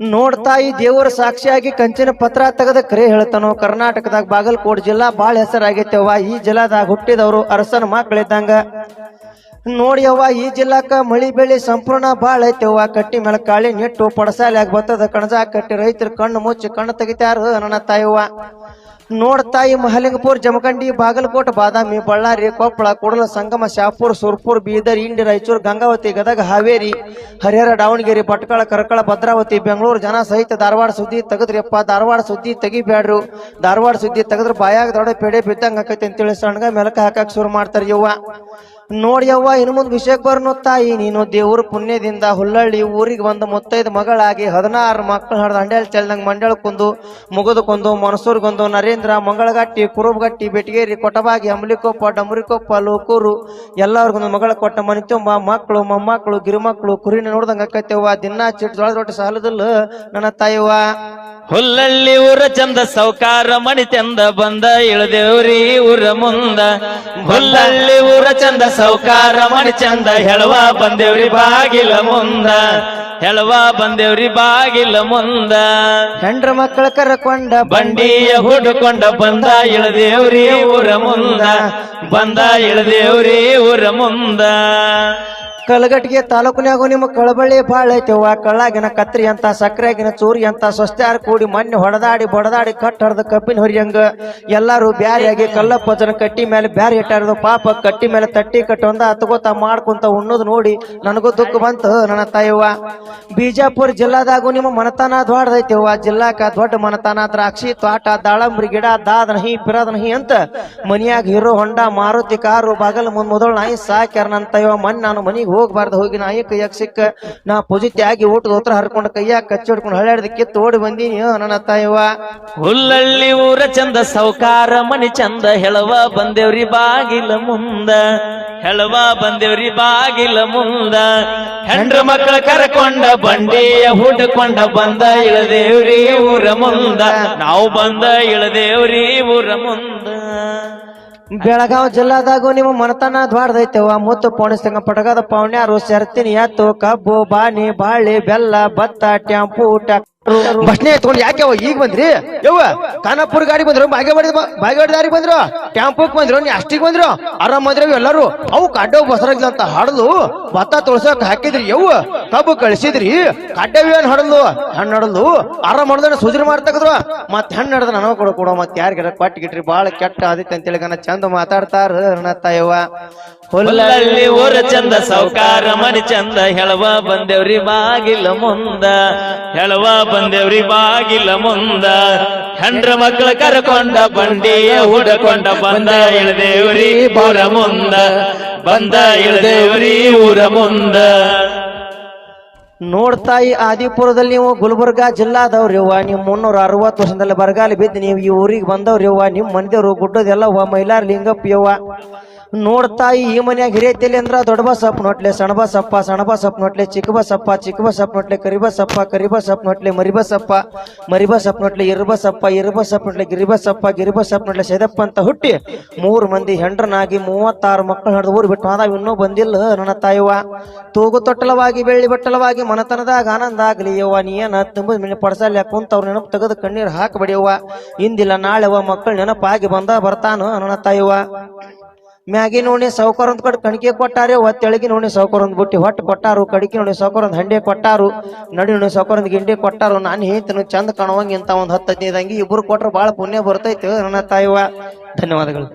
ನೋಡ್ತಾ ಈ ದೇವರ ಸಾಕ್ಷಿಯಾಗಿ ಕಂಚಿನ ಪತ್ರ ತೆಗೆದ ಕರೆ ಹೇಳ್ತಾನೋ. ಕರ್ನಾಟಕದಾಗ ಬಾಗಲಕೋಟ್ ಜಿಲ್ಲಾ ಬಾಳ ಹೆಸರಾಗೈತೆವ್ವ ಈ ಜಿಲ್ಲಾದಾಗ ಹುಟ್ಟಿದವರು ಅರಸನ ಮಕ್ಕಳಿದ್ದಂಗ ನೋಡಿ ಅವ್ವ, ಈ ಜಿಲ್ಲಾಕ ಮಳಿ ಬೆಳಿ ಸಂಪೂರ್ಣ ಬಾಳ ಐತೆವ್ವ. ಕಟ್ಟಿ ಮೇಲೆ ಕಾಳಿ ನೆಟ್ಟು ಪಡಸಾಲ್ಯಾಗ ಬತ್ತದ. ಕಣಜ ಕಟ್ಟಿ ರೈತರು ಕಣ್ಣು ಮುಚ್ಚಿ ಕಣ್ಣು ತೆಗಿತಾರ ನನ್ನ ತಾಯವ್ವ. ನೋಡ್ತಾ ಈ ಮಹಲಿಂಗಪುರ, ಜಮಖಂಡಿ, ಬಾಗಲಕೋಟ, ಬಾದಾಮಿ, ಬಳ್ಳಾರಿ, ಕೊಪ್ಪಳ, ಕೊಡಲ, ಸಂಗಮ, ಶಾಪುರ್, ಸುರ್ಪುರ್, ಬೀದರ್, ಇಂಡಿ, ರಾಯಚೂರು, ಗಂಗಾವತಿ, ಗದಗ, ಹಾವೇರಿ, ಹರಿಹರ, ದಾವಣಗೆರೆ, ಭಟ್ಕಳ, ಕರ್ಕಳ, ಭದ್ರಾವತಿ, ಬೆಂಗಳೂರು, ಜನ ಸಹಿತ ಧಾರವಾಡ ಸುದ್ದಿ ತೆಗದ್ರಿಯಪ್ಪ. ಧಾರವಾಡ ಸುದ್ದಿ ತೆಗಿಬ್ಯಾಡ್ರು. ಧಾರವಾಡ ಸುದ್ದಿ ತೆಗದ್ರ ಬಾಯಾಗ ದೊಡ್ಡ ಪೇಡೆ ಬಿದ್ದಂಗ ಹಾಕೈತಿ ಅಂತೇಳಿ ಸಣ್ಣಗ ಮೆಲಕ ಹಾಕಕ್ ಶುರು ಮಾಡ್ತಾರ ಯವ್ವ. ನೋಡಿ ಯವ್ವ, ಇನ್ನು ಮುಂದೆ ವಿಷಯಕ್ಕೆ ಬರ್ನು ತಾಯಿ, ನೀನು ದೇವ್ರ ಪುಣ್ಯದಿಂದ ಹುಲ್ಲಳ್ಳಿ ಊರಿಗೆ ಬಂದು ಮುತ್ತೈದು ಮಗಳಾಗಿ ಹದಿನಾರು ಮಕ್ಕಳು ಹಡ್ದು ಹಂಡ್ಯಾಳ ಚೆಲ್ದಂಗ ಮಂಡ್ಯಾಳಕ್ಕೊಂದು ಮುಗದಕ್ಕೊಂದು ಮನಸೂರ್ಗೊಂದು ನರೇಂದ್ರ ಮಂಗಳಗಟ್ಟಿ, ಕುರುಬಗಟ್ಟಿ, ಬೆಟಗೇರಿ, ಕೊಟಬಾಗಿ ಅಂಬ್ಲಿಕೊಪ್ಪ ಡಂಬ್ರಿಕೊಪ್ಪ ಲೋಕೂರು, ಎಲ್ಲರಿಗೊಂದು ಮಗಳ ಕೊಟ್ಟ ಮನೆ ತುಂಬ ಮಕ್ಕಳು, ಮೊಮ್ಮಕ್ಕಳು, ಗಿರಿಮಕ್ಕಳು, ಕುರಿನ ನೋಡ್ದಂಗ ದಿನ ಜೋಳದ ರೊಟ್ಟಿ ಸಾಲದಲ್ಲ ನನ್ನ ತಾಯವ್ವ. ಹುಲ್ಲಳ್ಳಿ ಊರ ಚಂದ ಸೌಕಾರ ಮಣಿ ತಂದ ಬಂದ ಇಳದೇವ್ರಿ ಊರ ಮುಂದ. ಹುಲ್ಲಳ್ಳಿ ಊರ ಚಂದ ಸೌಕಾರ ಮಣಿ ಚಂದ ಹೇಳುವ ಬಂದೇವ್ರಿ ಬಾಗಿಲ ಮುಂದ. ಹೆಳವ ಬಂದೇವ್ರಿ ಬಾಗಿಲ ಮುಂದ. ಹೆಂಡ್ರ ಮಕ್ಕಳ ಕರಕೊಂಡ ಬಂಡಿಯ ಹುಡುಕೊಂಡ ಬಂದ ಇಳದೇವ್ರಿ ಊರ ಮುಂದ. ಬಂದ ಇಳದೇವ್ರಿ ಊರ ಮುಂದ. ಕಲಗಟ್ಟಿಗೆ ತಾಲೂಕಿನಾಗೂ ನಿಮ್ಮ ಕಳಬಳ್ಳಿ ಬಾಳ ಐತೆವ್ವ ಕಳ್ಳಾಗಿನ ಕತ್ರಿ ಅಂತ ಸಕ್ಕರೆಗಿನ ಚೂರಿ ಅಂತ ಸ್ವಸ್ತ್ಯಾರ ಕೂಡಿ ಮಣ್ಣು ಹೊಡೆದಾಡಿ ಬಡದಾಡಿ ಕಟ್ ಹರಿದ ಕಬ್ಬಿನ ಹೊರಿಯಂಗ ಎಲ್ಲಾರು ಬ್ಯಾರಿಯಾಗಿ ಕಲ್ಲಪ್ಪ ಜನ ಕಟ್ಟಿ ಮೇಲೆ ಬ್ಯಾರಿ ಇಟ್ಟಾರದು. ಪಾಪ ಕಟ್ಟಿ ಮೇಲೆ ತಟ್ಟಿ ಕಟ್ಟೊಂದ ಹತ್ಕೋತ ಮಾಡ್ಕೊಂತ ಉಣ್ಣೋದು ನೋಡಿ ನನಗೂ ದುಃಖ ಬಂತು ನನ್ನ ತಾಯವ್ವ. ಬಿಜಾಪುರ ಜಿಲ್ಲಾದಾಗೂ ನಿಮ್ಮ ಮನತನ ದೊಡ್ಡದೈತೆವ್ವ ಜಿಲ್ಲಾಕ ದೊಡ್ಡ ಮನತನ, ದ್ರಾಕ್ಷಿ ತೋಟ, ದಾಳಂಬ್ರಿ ಗಿಡ ದಾದನಹಿ ಪಿರದನಹಿ ಅಂತ ಮನಿಯಾಗ ಹೀರೋ ಹೊಂಡ, ಮಾರುತಿ ಕಾರು, ಬಾಗಲ್ ಮುಂದ್ ಮೊದಲು ನಾಯಿ ಸಾಕ್ಯಾರ ನನ್ನ ತಾಯವ್ವ. ಮನ್ ನಾನು ಮನಿಗೆ ಹೋಗ್ಬಾರ್ದು, ಹೋಗಿ ನಾ ಕೈಯಾಗ ಸಿಕ್ಕ, ನಾ ಪೂಜಿತಿ ಆಗಿ ಊಟದ ಹತ್ರ ಹರ್ಕೊಂಡು ಕೈಯಾಗ ಕಚ್ಚಿ ಹಿಡ್ಕೊಂಡು ಹಳ್ಯಾಡ್ದ ಕಿತ್ತು ಓಡಿ ಬಂದೀನಿ. ನನ್ನ ತಾಯವ್ವ. ಹುಲ್ಲಳ್ಳಿ ಊರ ಚಂದ ಸೌಕಾರ, ಮನಿ ಚಂದ ಹೆಳವ ಬಂದೇವ್ರಿ ಬಾಗಿಲ ಮುಂದ. ಹೆಳವ ಬಂದೇವ್ರಿ ಬಾಗಿಲ ಮುಂದ. ಹೆಂಡ್ರ ಮಕ್ಕಳ ಕರ್ಕೊಂಡ, ಬಂಡಿಯ ಹುಡ್ಕೊಂಡ, ಬಂದ ಇಳದೇವ್ರಿ ಊರ ಮುಂದ. ನಾವು ಬಂದ ಇಳದೇವ್ರಿ ಊರ ಮುಂದ. ಬೆಳಗಾವ್ ಜಿಲ್ಲಾದಾಗೂ ನಿಮ್ಮ ಮನತನ ದ್ವಾಡ್ದೈತೆವ ಮುತ್ತು ಪೋಣಿಸಂಗ ಪಟಗದ ಪೌಣ್ಯಾರು ಸೆರ್ತಿನಿ ಎತ್ತು ಕಬ್ಬು, ಬಾಣಿ, ಬಾಳಿ, ಬೆಲ್ಲ, ಭತ್ತ ಟ್ಯಾಂಪು ಬಸ್ನೇ ಎತ್ಕೊಂಡು ಯಾಕೆ ಈಗ ಬಂದ್ರಿ? ಯವ್ವ, ಖಾನಾಪುರ ಗಾಡಿ ಬಂದ್ರು, ಬಾಗೇವಾಡಿ ಬಾಗೇವಾಡಿ ದಾರಿ ಬಂದ್ರು ಟ್ಯಾಂಪೋಕ್ ಬಂದ್ರು ನೀ ಅಷ್ಟಿಗೆ ಬಂದ್ರು, ಆರಾಮ್ ಬಂದ್ರವ್ ಎಲ್ಲಾರು. ಅವು ಕಡ್ಡವ್ ಬಸರಾಗ್ಲ ಅಂತ ಹಾಡಲು ಭತ್ತ ತೊಳ್ಸಕ್ ಹಾಕಿದ್ರಿ, ಯವ್ವ. ಕಬ್ಬು ಕಳಿಸಿದ್ರಿ, ಕಡ್ಡವ್ ಏನ್ ಹಡಲು ಹಣ್ಣು ಹಡಲು ಆರಾಮ್ ಹೊಡೆದ ಸುಜಿರ್ ಮಾಡ್ತಕದ್ರು ಮತ್ ಹಣ್ಣು ಹಡ್ದ ನನಗ ಕೊಡ, ಕೊಡೋ ಮತ್ ಯಾರಿಗಾರ ಪಟ್ಟಿಗಿಟ್ರಿ ಗಿಟ್ರಿ, ಬಾಳ ಕೆಟ್ಟ ಆದಿತ್ತು ಅಂತೇಳಿ ಗನ ಚಂದ ಮಾತಾಡ್ತಾರ ತಾಯವ್ವ. ಹುಲ್ಲಳ್ಳಿ ಊರ ಚಂದ ಸೌಕಾರ ಮನಿ ಚಂದ, ಹೆಳವ ಬಂದೇವ್ರಿ ಬಾಗಿಲ ಮುಂದ, ಹೆಳವ ಬಂದೇವ್ರಿ ಬಾಗಿಲ ಮುಂದ. ಹೆಂಡ್ರ ಮಕ್ಕಳ ಕರ್ಕೊಂಡ, ಬಂಡಿಯ ಹುಡಕೊಂಡ, ಬಂದ ಇಳದೇವ್ರಿ ಊರ ಮುಂದ, ಬಂದ ಇಳದೇವ್ರಿ ಊರ ಮುಂದ. ನೋಡ್ತಾಯಿ ಆದಿಪುರದಲ್ಲಿ ನೀವು ಗುಲ್ಬರ್ಗಾ ಜಿಲ್ಲಾದವ್ರಿವ್ವ ನೀವು ಮುನ್ನೂರ ಅರವತ್ತು ವರ್ಷದಲ್ಲಿ ಬರಗಾಲ ಬಿದ್ದು ನೀವು ಈ ಊರಿಗೆ ಬಂದವ್ರಿವ್ವ ನಿಮ್ಮ ಮನೆದೇವ್ರು ಗುಡ್ಡದೆಲ್ಲವ ಮೈಲಾರ ಲಿಂಗಪ್ಪ ಯವ್ವ ನೋಡ್ತಾಯಿ ಈ ಮನ್ಯಾಗ ಹಿರಿಯತಿಲಿ ಅಂದ್ರ ದೊಡ್ಡ ಬಸಪ್ಪ ನೋಟ್ಲೆ, ಸಣ್ಣ ಬಸಪ್ಪ ಸಣ್ಣ ಬಸಪ್ಪ ನೋಟ್ಲೆ, ಚಿಕ್ಕ ಬಸಪ್ಪ ಚಿಕ್ಕ ಬಸಪ್ಪ ನೋಟ್ಲೆ ಕರಿಬಸಪ್ಪ ಕರಿಬಸಪ್ಪ ನೋಟ್ಲೆ ಮರಿಬಸಪ್ಪ ಮರಿಬಸಪ್ಪ ನೋಟ್ಲೆ ಇರ್ಬಸಪ್ಪ ಇರ್ಬಸಪ್ಪ ನೋಟ್ಲೆ ಗಿರಿಬಸಪ್ಪ ಗಿರಿಬಸಪ್ಪ ನೋಟ್ಲೆ, ಸೈದಪ್ಪ ಅಂತ ಹುಟ್ಟಿ ಮೂರು ಮಂದಿ ಹೆಂಡ್ರನಾಗಿ ಮೂವತ್ತಾರು ಮಕ್ಕಳು ಹಿಡಿದು ಊರು ಬಿಟ್ಟು ಇನ್ನೂ ಬಂದಿಲ್ಲ ನನ್ನ ತಾಯಿವ ತೂಗು ತೊಟ್ಟಲವಾಗಿ, ಬೆಳ್ಳಿ ಬಟ್ಟಲವಾಗಿ, ಮನತನದಾಗ ಆನಂದ ಆಗಲಿ ಯವ್ವ, ನೀ ಏನ ತುಂಬ ಪಡಸಲ್ಲ, ಕುಂತವ್ರ ನೆನಪು ತೆಗೆದು ಕಣ್ಣೀರು ಹಾಕಬೇಡಿಯವ್ವ ಇಂದಿಲ್ಲ ನಾಳೆವ ಮಕ್ಕಳು ನೆನಪಾಗಿ ಬಂದ ಬರ್ತಾನ ನನ್ನ ತಾಯವ್ವ. ಮ್ಯಾಗಿ ನೋಡಿ ಸೌಕರ್ ಅಂದ್ ಕಡೆ ಕಣಿಕೆ ಕೊಟ್ಟಾರೆ ಒತ್ತೆಳಗಿ ನೋಡಿ ಸೌಕರ್ ಅಂದ್ ಬುಟ್ಟಿ ಹೊಟ್ಟು ಕೊಟ್ಟಾರು ಕಡಿಕೆ ನೋಡಿ ಸೌಕರ್ ಒಂದ್ ಹಂಡೆ ಕೊಟ್ಟಾರು, ನಡಿ ನೋಡಿ ಸೌಕರ್ ಒಂದ್ ಗಿಂಡಿ ಕೊಟ್ಟಾರು, ನಾನು ಹೇಳ್ತೀನಿ ಚಂದ ಕಾಣುವಂಗ ಇಂತ ಒಂದು ಹತ್ತು ಹದಿನೈದು ಇಬ್ಬರು ಇಬ್ರು ಕೊಟ್ರೆ ಬಾಳ ಪುಣ್ಯ ಬರ್ತೈತೆ, ನನ್ನ ತಾಯಿವ. ಧನ್ಯವಾದಗಳು.